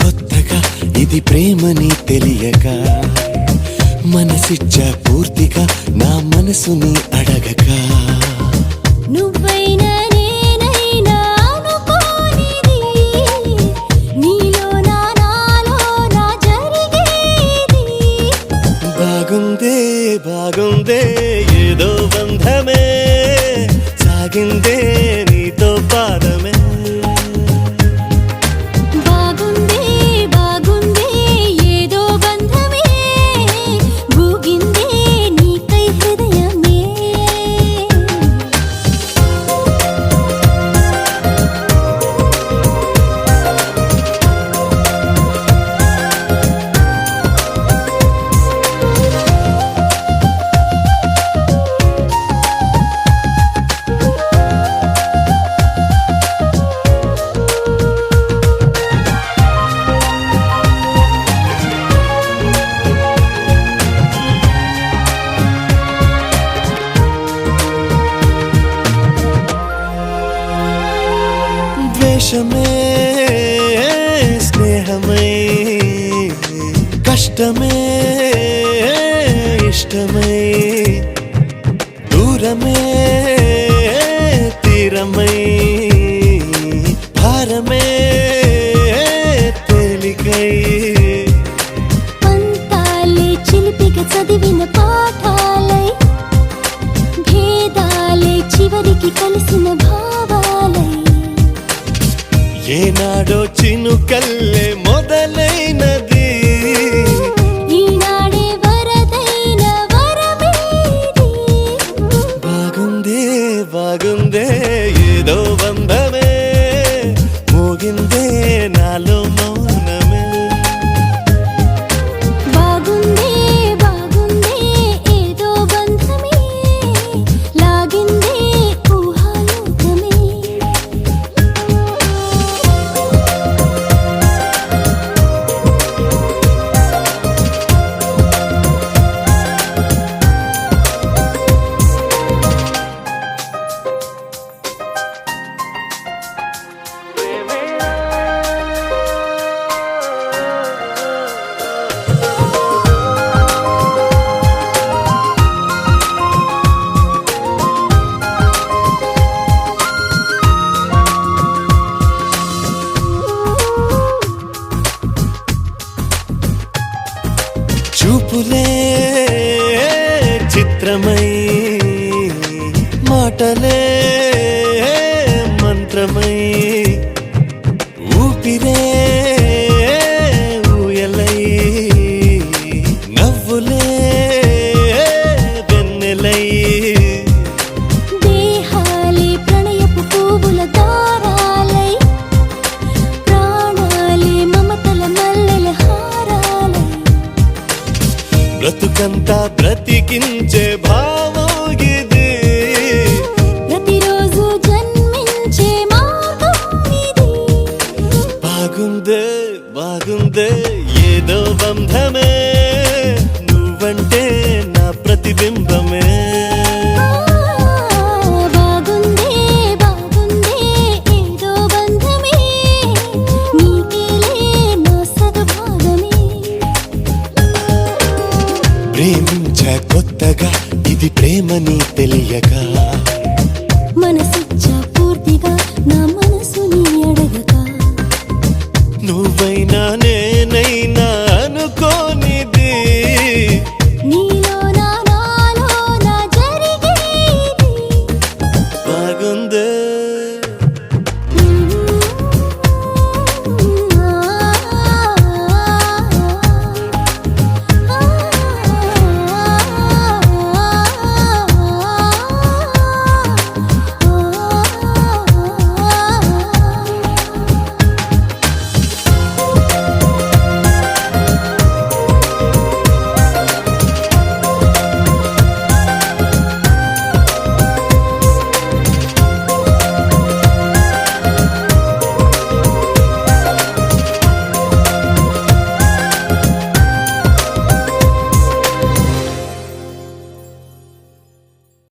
కొత్తగా ఇది ప్రేమని తెలియక మనసిచ్చ పూర్తిగా నా మనసుని అడగక. నువ్వైనా ಸಾಗಿಂದೇ స్నేహమై కష్టమే ఇష్టమై. దూరమే తీరమై భారమే తేలికై. పంతాలే చిలిపిక చదివిన పాఠాలై భేదాలే చివరికి కలిసిన ఏనాడో చినుకల్లే మొదలైనది. మాటలే మంత్రమై. ఊపిరే ఊయలై. నవ్వులే వెన్నెలై. దేహాలి ప్రణయపు పువ్వుల దారాలై. ప్రాణాలి మమతల మల్లెల హారాలై. బ్రతుకంతా బ్రతికించే భా